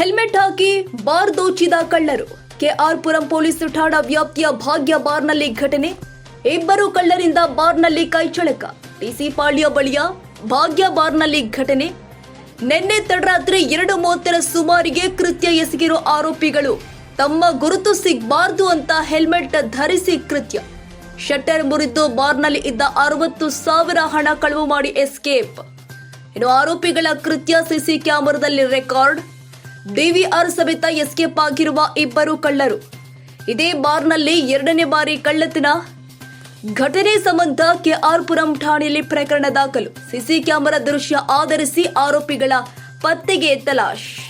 Helmet ಹಾಕಿ bar ದೋಚಿದ ಕಳ್ಳರು. K R Puram police ಠಾಣಾ ವ್ಯಾಪ್ತಿಯ ಭಾಗ್ಯ ಬಾರ್ನಲ್ಲಿ ಘಟನೆ. ಇಬ್ಬರು ಕಳ್ಳರಿಂದ ಬಾರ್ನಲ್ಲಿ ಕೈಚಳಕ ಟಿಸಿ ಪಾಳ್ಯ ಬಳಿಯ ಭಾಗ್ಯ ಬಾರ್ನಲ್ಲಿ ಘಟನೆ. ನಿನ್ನೆ ತಡರಾತ್ರಿ ಎರಡು ಮೂವತ್ತರ ಸುಮಾರಿಗೆ ಕೃತ್ಯ ಎಸಗಿರೋ ಆರೋಪಿಗಳು. ತಮ್ಮ ಗುರುತು ಸಿಗಬಾರ್ದು ಅಂತ ಹೆಲ್ಮೆಟ್ ಧರಿಸಿ ಕೃತ್ಯ. ಶಟರ್ ಮುರಿದು ಬಾರ್ನಲ್ಲಿ ಇದ್ದ ಅರವತ್ತು ಸಾವಿರ ಹಣ ಕಳುವು ಮಾಡಿ ಎಸ್ಕೇಪ್. ಇನ್ನು ಆರೋಪಿಗಳ ಕೃತ್ಯ ಸಿಸಿ ಕ್ಯಾಮೆರಾದಲ್ಲಿ ರೆಕಾರ್ಡ್. ಡಿವಿಆರ್ ಸಮೇತ ಎಸ್ಕೇಪ್ ಆಗಿರುವ ಇಬ್ಬರು ಕಳ್ಳರು. ಇದೇ ಬಾರ್ನಲ್ಲಿ ಎರಡನೇ ಬಾರಿ ಕಳ್ಳತನ. ಘಟನೆ ಸಂಬಂಧ ಕೆಆರ್ ಪುರಂ ಠಾಣೆಯಲ್ಲಿ ಪ್ರಕರಣ ದಾಖಲು. ಸಿಸಿ ಕ್ಯಾಮೆರಾ ದೃಶ್ಯ ಆಧರಿಸಿ ಆರೋಪಿಗಳ ಪತ್ತೆಗೆ ತಲಾಶ್.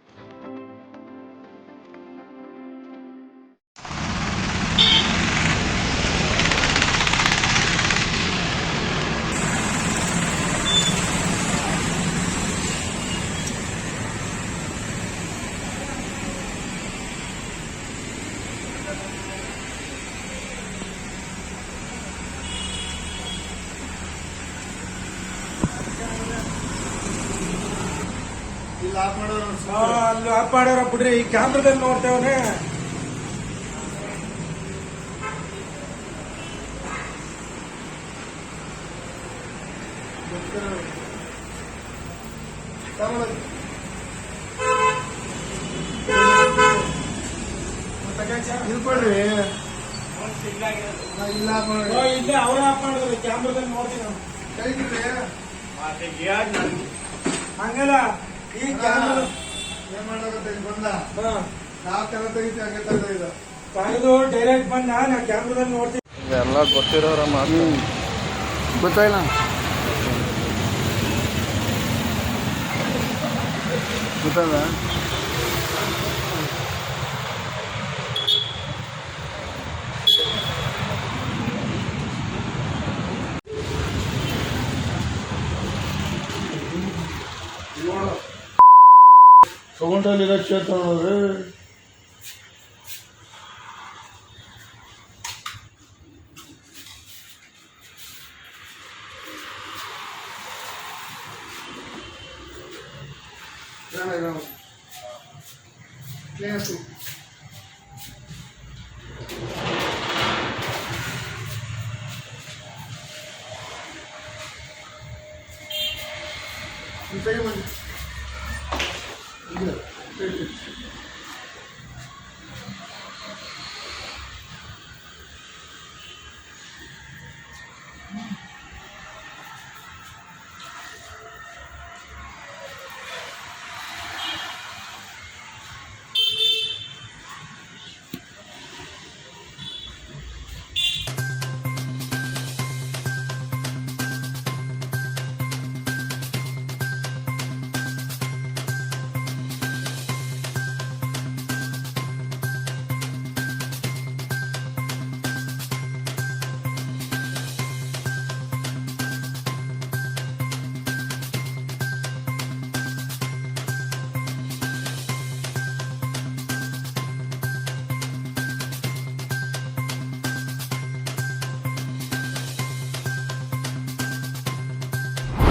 ಅಲ್ಲಿ ಆಫ್ ಮಾಡ್ಯಾರ ಬಿಡ್ರಿ. ಈ ಕ್ಯಾಮ್ರದಲ್ಲಿ ನೋಡ್ತೇವನೆ. ತಗೊಳ್ಳಿ. ಇಲ್ಲಿ ಇಲ್ಲ ಅವ್ರ ಆಫ್ ಮಾಡಿದ್ರು. ಕ್ಯಾಮ್ರಾದಲ್ಲಿ ನೋಡ್ತೀವಿ ನಾವು ಕೈ ಬಿಡ್ರಿ. ಹಂಗಲ್ಲ. ಈ ಕ್ಯಾಮ್ರಾ ಏನ್ ಮಾಡೋದು ಬಂದ? ಹಾ. ನಾವ್ ತರ ತೆಗಿತೀವಿ ಹಂಗೆ ತೆಗ್ದು ಇದು ತೆಗೆದು ಡೈರೆಕ್ಟ್ ಬಂದ ನಾ ಕ್ಯಾಮ್ರಾದಲ್ಲಿ ನೋಡ್ತೀನಿ. ಎಲ್ಲ ಗೊತ್ತಿರೋರ ಮಾತು. ಗೊತ್ತಾಯಿಲ್ಲ ಗೊತ್ತದ? ತಗೊಂಡಲ್ಲಿರೋ ಕ್ಷೇತ್ರ ನೋಡ್ರಿ ಕ್ಲೀನ್ ತೆಗಿ 真的是